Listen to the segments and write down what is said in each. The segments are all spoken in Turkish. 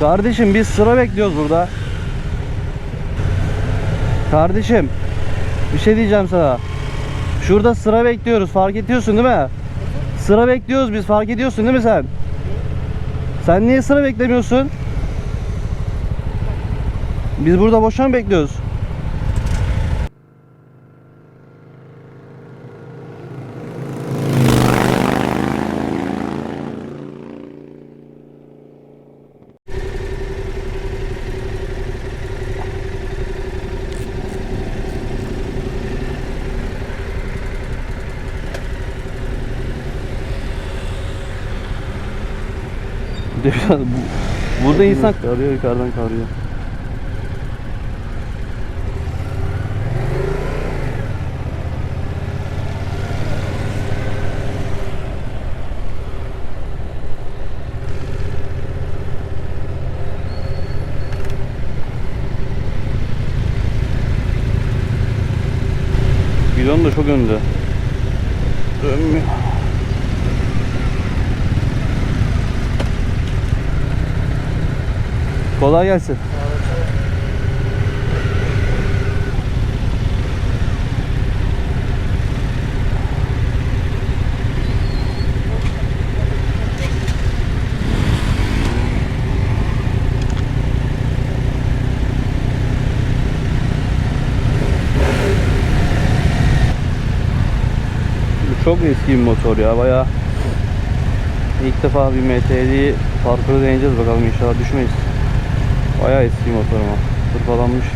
Kardeşim biz sıra bekliyoruz burada. Kardeşim bir şey diyeceğim sana. Şurada sıra bekliyoruz. Fark ediyorsun değil mi? Sıra bekliyoruz biz. Fark ediyorsun değil mi sen? Sen niye sıra beklemiyorsun? Biz burada boşuna mı bekliyoruz? Burada insan karıyor yukarıdan karıyor. Bidon da çok önde. Dönmüyor. Kolay gelsin. Çok eski bir motor ya bayağı. İlk defa bir MTD parkuru deneyeceğiz bakalım inşallah düşmeyiz. Bayağı eski motor ama. Tırpalanmış.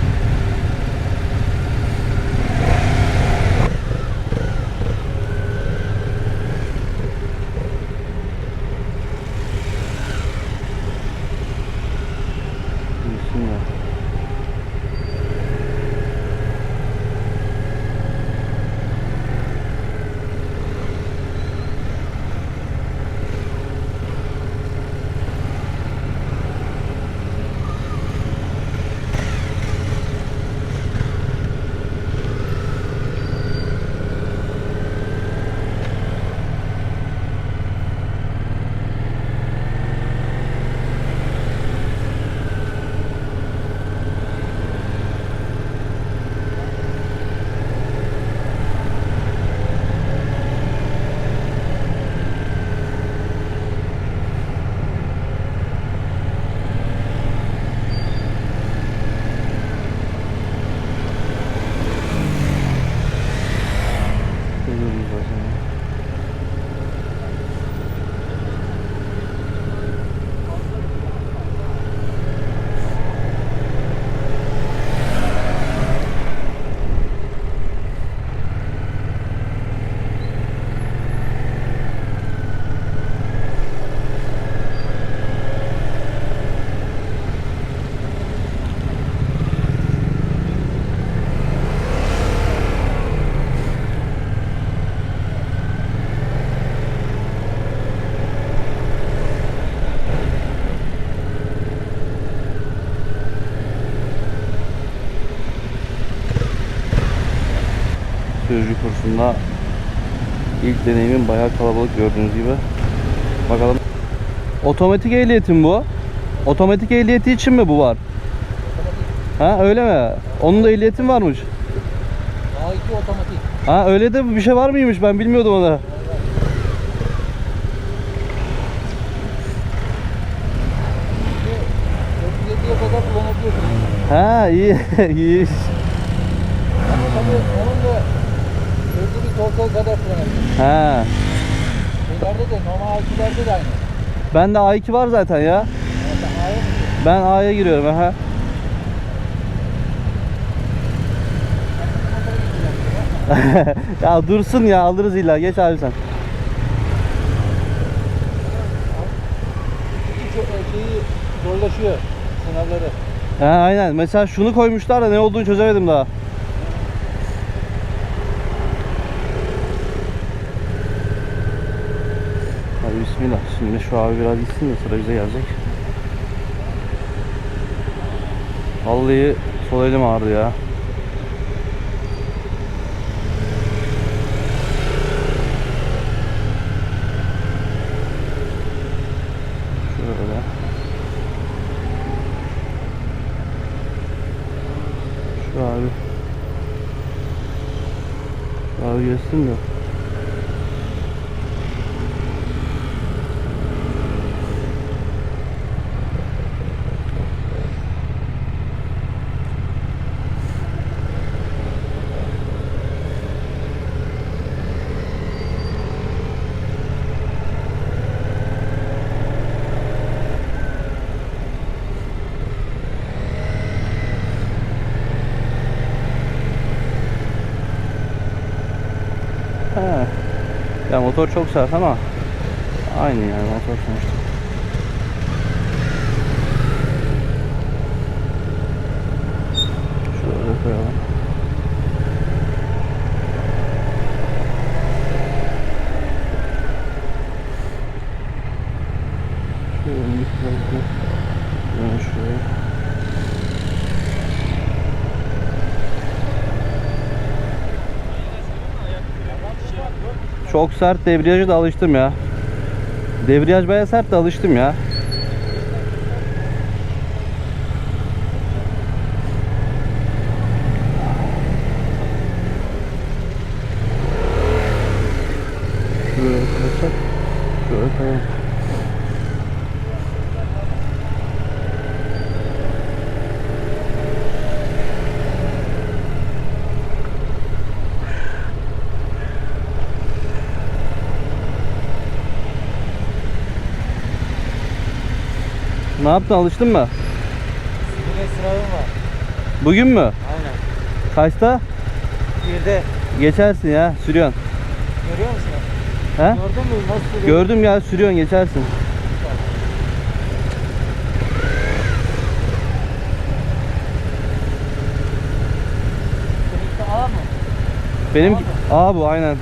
Sürücü kursunda ilk deneyimim bayağı kalabalık gördüğünüz gibi. Bakalım. Otomatik ehliyetim bu. Otomatik ehliyeti için mi bu var? Ha öyle mi? Onun da ehliyetin varmış. A2 otomatik. Ha öyle de bir şey var mıymış ben bilmiyordum onu. Şimdi 407'ye kadar kullanabiliyorsunuz. Ha iyi iyi. Ama tabii onun da torka kadar kullanabiliyorsunuz. Ha. Şeylerde de normal A2'lerde de aynı. Bende A2 var zaten ya. Gidiyorsun? Ben A'ya giriyorum aha. ya dursun ya alırız illa geç abi sen. Çok şeyi zorlaşıyor sınavları. Ha aynen. Mesela şunu koymuşlar da ne olduğunu çözemedim daha. Şu abi biraz gitsin de sıra bize gelecek. Vallahi sol elim ağrıdı ya. Şöyle. Şu abi. Abi geçsin de. Motor çok sert ama aynı yani motor sonuçta. Şöyle koyalım. Şöyle mikrofonla yani şuraya. Çok sert debriyajı da alıştım ya. Debriyaj baya sert de alıştım ya. Şuraya koysak, şöyle koyalım. Ne yaptın alıştın mı? Bugün sınavım var. Bugün mü? Aynen. Kaçta? Bir de Geçersin ya sürüyorsun. görüyor musun? He? Gördün mü nasıl sürüyor? Gördüm ya sürüyorsun geçersin. Benim A bu aynen.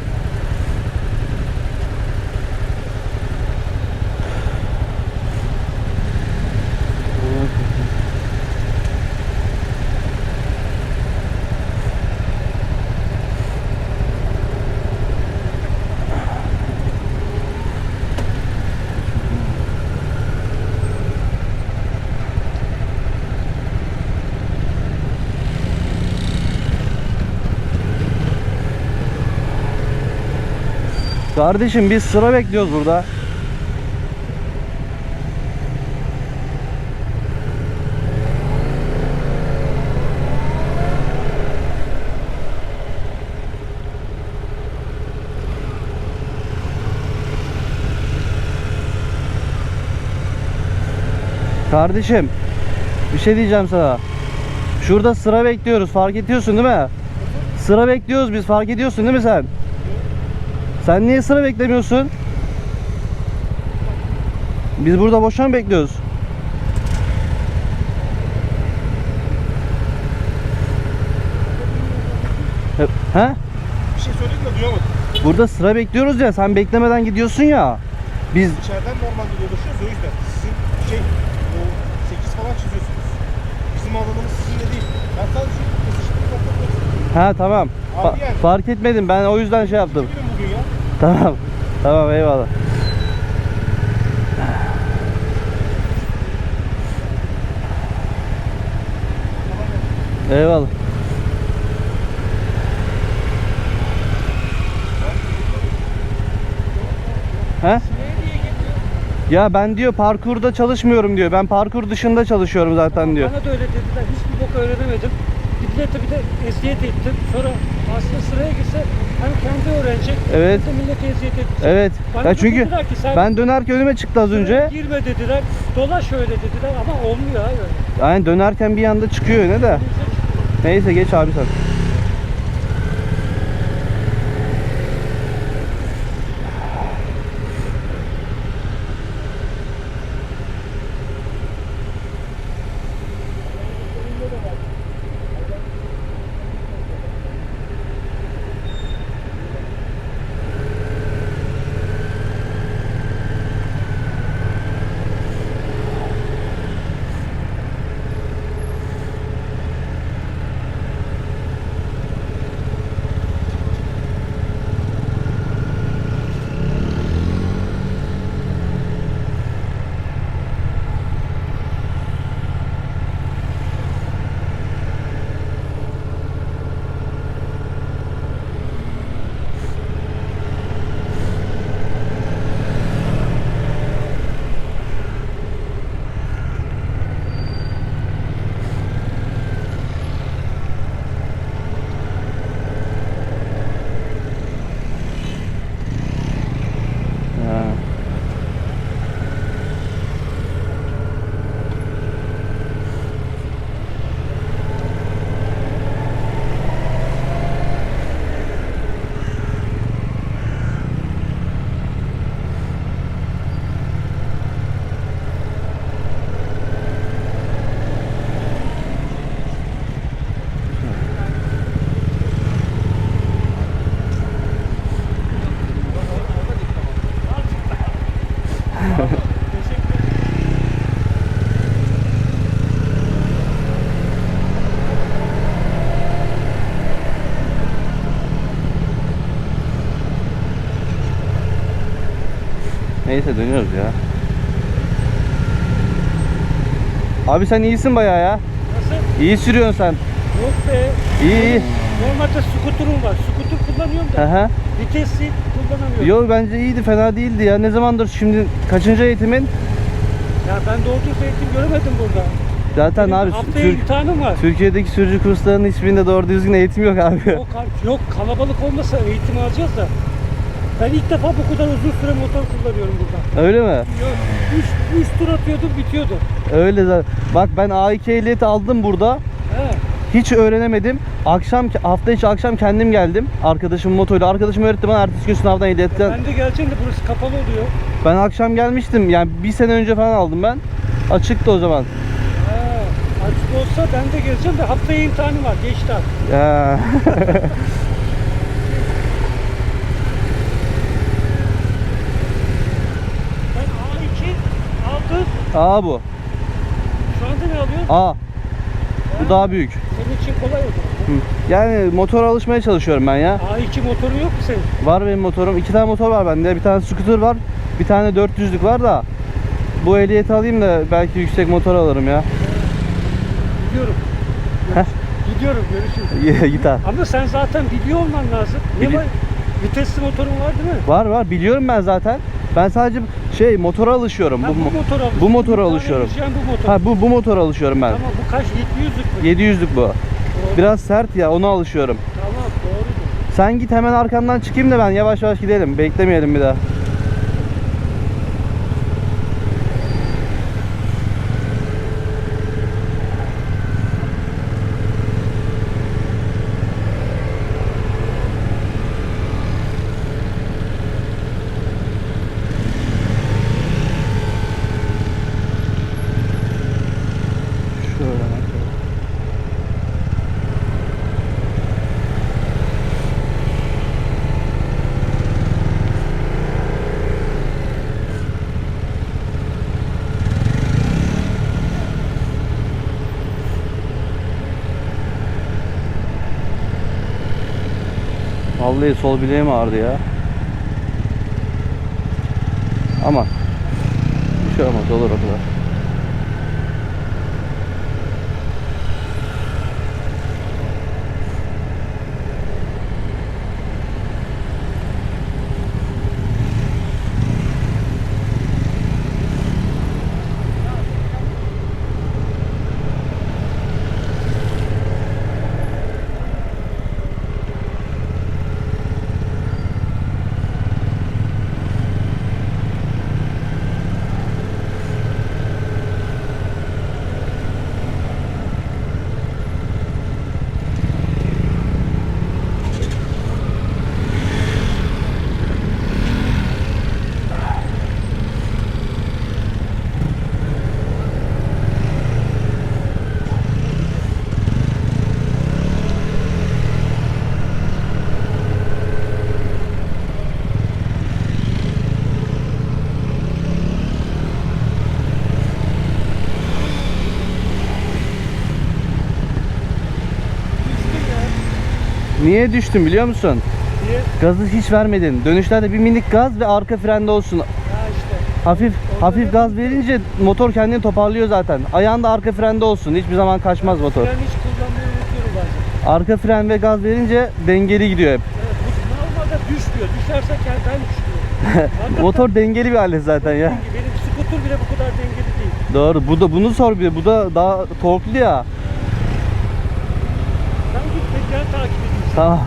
Kardeşim biz sıra bekliyoruz burada. Kardeşim bir şey diyeceğim sana. Şurada sıra bekliyoruz. Fark ediyorsun değil mi? Sıra bekliyoruz biz. Fark ediyorsun değil mi sen? Sen niye sıra beklemiyorsun? Biz burada boşuna mı bekliyoruz? He-? Bir şey söyledim de duyamadım. Burada sıra bekliyoruz ya. Sen beklemeden gidiyorsun ya. Biz İçeriden normalde dolaşıyoruz o yüzden. Sizin şey o 8 falan çiziyorsunuz. Bizim alanımız sizinle değil. Ben sadece kesiştiğim noktada ha tamam. Fa- Abi yani. fark etmedim. Ben o yüzden şey yaptım. Ya. Tamam. Tamam eyvallah. Eyvallah. He? Ya ben diyor parkurda çalışmıyorum diyor. Ben parkur dışında çalışıyorum zaten diyor. Bana da öyle dediler. Hiçbir bok öğrenemedim. Millete bir de eziyet ettim. Sonra aslında sıraya girse hem kendi öğrenecek Evet. hem de millete eziyet ettim. Evet. Bana Ya da çünkü dediler ki sen ben dönerken önüme çıktı az önce. Girme dediler. Dolaş öyle dediler ama olmuyor öyle. Yani dönerken bir anda çıkıyor öne de. Neyse geç abi sen. Neyse dönüyoruz ya. Abi sen iyisin bayağı ya. Nasıl? İyi sürüyorsun sen. Yok be. İyi iyi. Normalde skuterum var. Skuter kullanıyorum da hı. vitesi kullanamıyorum. Yo bence iyiydi fena değildi ya. Ne zamandır şimdi kaçıncı eğitimin? Ya ben doğru eğitim göremedim burada. Zaten Benim abi haftaya Türk- imtihanım var. Türkiye'deki sürücü kurslarının hiçbirinde doğru düzgün eğitim yok abi. Yok, abi, yok kalabalık olmasa eğitim alacağız da. Ben ilk defa bu kadar uzun süre motor kullanıyorum burada. Öyle mi? Yok, üç, üç tur atıyordum bitiyordu. Öyle zaten. Bak ben A2 ehliyeti aldım burada. He. Hiç öğrenemedim. Akşam hafta içi akşam kendim geldim. Arkadaşım motoyla. Arkadaşım öğretti bana ertesi gün sınavdan ehliyetten. Ben de geleceğim de burası kapalı oluyor. Ben akşam gelmiştim. Yani bir sene önce falan aldım ben. Açıktı o zaman. He. Açık olsa ben de geleceğim de haftaya imtihanım var. Geçti artık. Ya. Ben A2 aldım. A bu. Şu anda ne alıyorsun? A. Bu daha büyük. Senin için kolay o zaman. Hı. Yani motora alışmaya çalışıyorum ben ya. A2 motorun yok mu senin? Var benim motorum. İki tane motor var bende. Bir tane scooter var. Bir tane 400'lük var da. Bu ehliyeti alayım da belki yüksek motor alırım ya. Gidiyorum. Gidiyorum görüşürüz. Git ha. Ama sen zaten biliyor olman lazım. Ne Bili- var? Vitesli motorun var değil mi? Var var biliyorum ben zaten. Ben sadece şey motora alışıyorum. Ben bu, mo- motora alışıyorum. bu motora alışıyorum. bu motor. Ha bu bu motora alışıyorum ben. Tamam bu kaç? 700'lük mü? 700'lük bu. Doğru. Biraz sert ya ona alışıyorum. Tamam doğrudur. Sen git hemen arkandan çıkayım da ben yavaş yavaş gidelim. Beklemeyelim bir daha. Şöyle bakalım. Vallahi sol bileğim ağrıdı ya. Ama bir şey olmaz olur o kadar. Niye düştün biliyor musun? Diye. Gazı hiç vermedin. Dönüşlerde bir minik gaz ve arka frende olsun. Ya işte. Hafif hafif gaz verince motor kendini toparlıyor zaten. Ayağın da arka frende olsun. Hiçbir zaman kaçmaz motor. Ben hiç kullanmayı unutuyorum bazen. Arka fren ve gaz verince dengeli gidiyor hep. Evet, bu normalde düşmüyor. Düşerse kendiden düşüyor. Motor dengeli bir alet zaten ya. Benim skuter bile bu kadar dengeli değil. Doğru. Bu da bunu sor bir. Bu da daha torklu ya. Ben git gel takip. Tamam.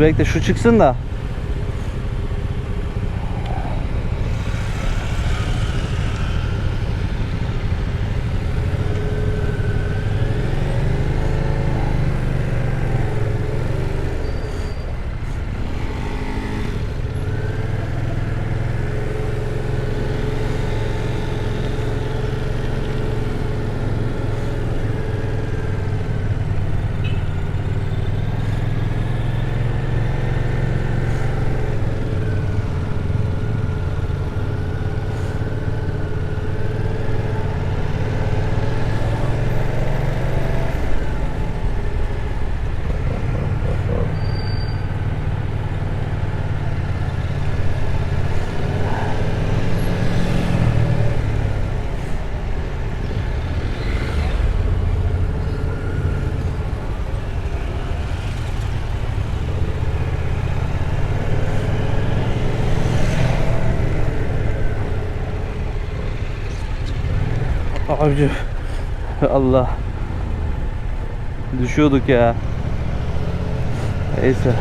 Bekle şu çıksın da. Abici. Allah. Düşüyorduk ya. Neyse.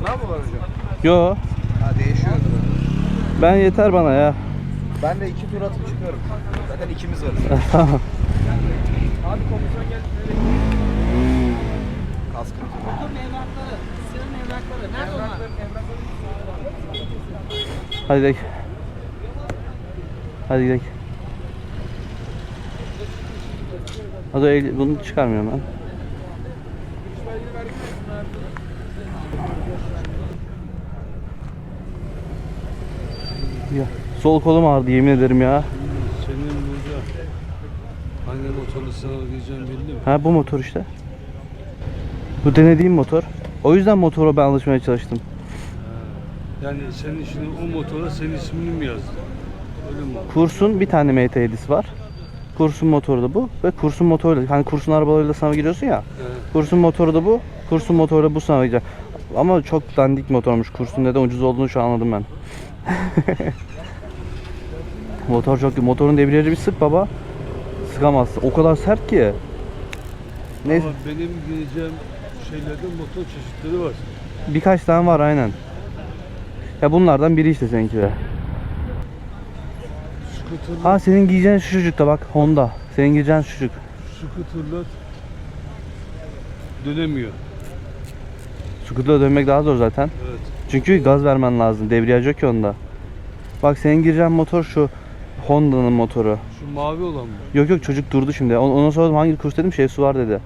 Mı var hocam? Yo. Ben yeter bana ya. Ben de iki tur atıp çıkıyorum. Zaten ikimiz varız. Tamam. Abi komisyon gel. Kaskı. Hadi gidelim. Hadi gidelim. Hadi bunu çıkarmıyorum ben. Ya, sol kolum ağrıdı yemin ederim ya. Senin burada hangi gireceğini bildin mi? Ha bu motor işte. Bu denediğim motor. O yüzden motora ben alışmaya çalıştım. Yani senin şimdi o motora senin ismini mi yazdın? Öyle mi? oldu? Kursun bir tane MT7'si var. Kursun motoru da bu ve kursun motoruyla hani kursun arabalarıyla sınava giriyorsun ya. Evet. Kursun motoru da bu. Kursun motoruyla bu sınava gireceğim. Ama çok dandik motormuş. Kursun neden ucuz olduğunu şu an anladım ben. Motor çok motorun debriyajı bir sık baba. Sıkamazsın. O kadar sert ki. Neyse Ama benim gireceğim şeylerde motor çeşitleri var. birkaç tane var aynen. Ya bunlardan biri işte seninki de. Scooterlar, Ha senin giyeceğin şu çocukta bak Honda. Senin giyeceğin şu çocuk. scooterlar dönemiyor. Scooter'la dönmek daha zor zaten. Evet. Çünkü gaz vermen lazım. Debriyaj yok ki onda. Bak senin gireceğin motor şu Honda'nın motoru. Şu mavi olan mı? Yok yok çocuk durdu şimdi. On- Ona sordum hangi kurs dedim şey su var dedi.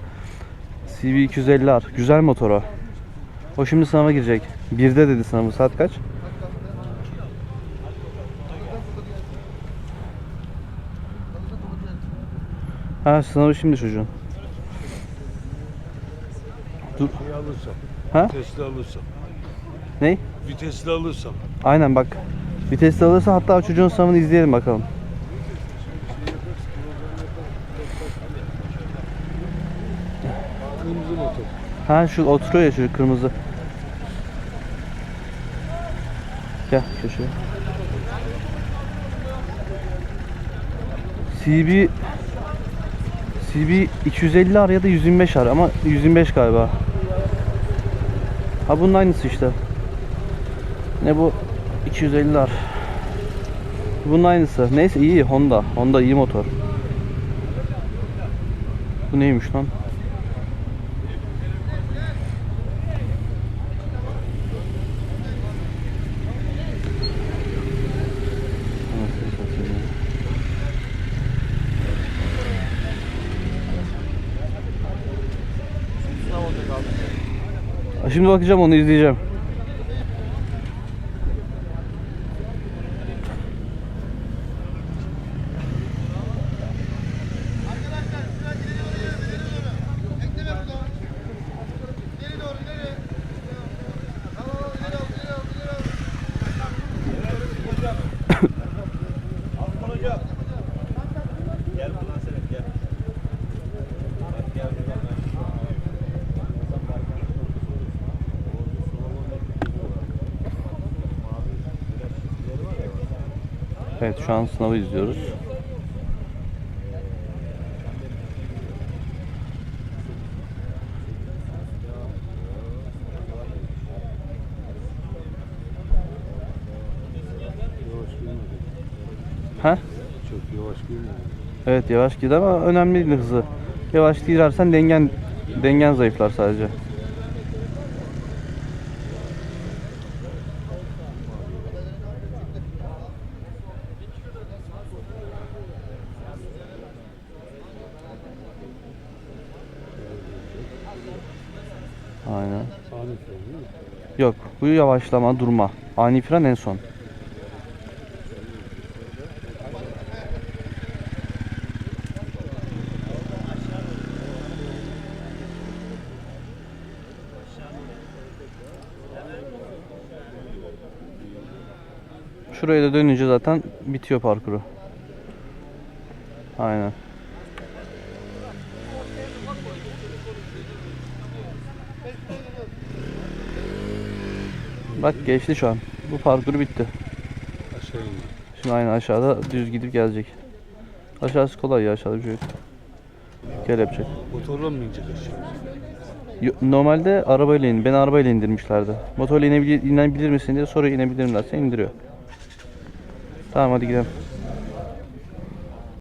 CV 250R. Güzel motor o. O şimdi sınava girecek. Birde dedi sınavı. Saat kaç? Ha sınavı şimdi çocuğun. Dur. Şey alırsam. Ha? Vitesli alırsam. Ney? Vitesli alırsam. Aynen bak. Vitesli alırsa hatta çocuğun sınavını izleyelim bakalım. Ha şu oturuyor ya çocuk kırmızı. Gel köşeye. CB CB 250 ar ya da 125 ar ama 125 galiba. Ha bunun aynısı işte. Ne bu? 250 ar. Bunun aynısı. Neyse iyi Honda. Honda iyi motor. Bu neymiş lan? Şimdi bakacağım onu izleyeceğim. Şu an sınavı izliyoruz. Ha? Çok yavaş girmedi. Evet yavaş git ama önemli değil hızı. Yavaş girersen dengen dengen zayıflar sadece. Aynen. Ani fren değil mi? Yok bu yavaşlama durma. Ani fren en son. Şuraya da dönünce zaten bitiyor parkuru. Aynen. Bak geçti şu an. Bu parkuru bitti. Aşağı indi. Şimdi aynı aşağıda düz gidip gelecek. Aşağısı kolay ya aşağıda bir şey yok. Gel yapacak. Motorla mı inecek aşağı? Normalde arabayla in. Beni arabayla indirmişlerdi. Motorla inebilir, inebilir misin diye soruyor inebilir mi derse indiriyor. Tamam hadi gidelim.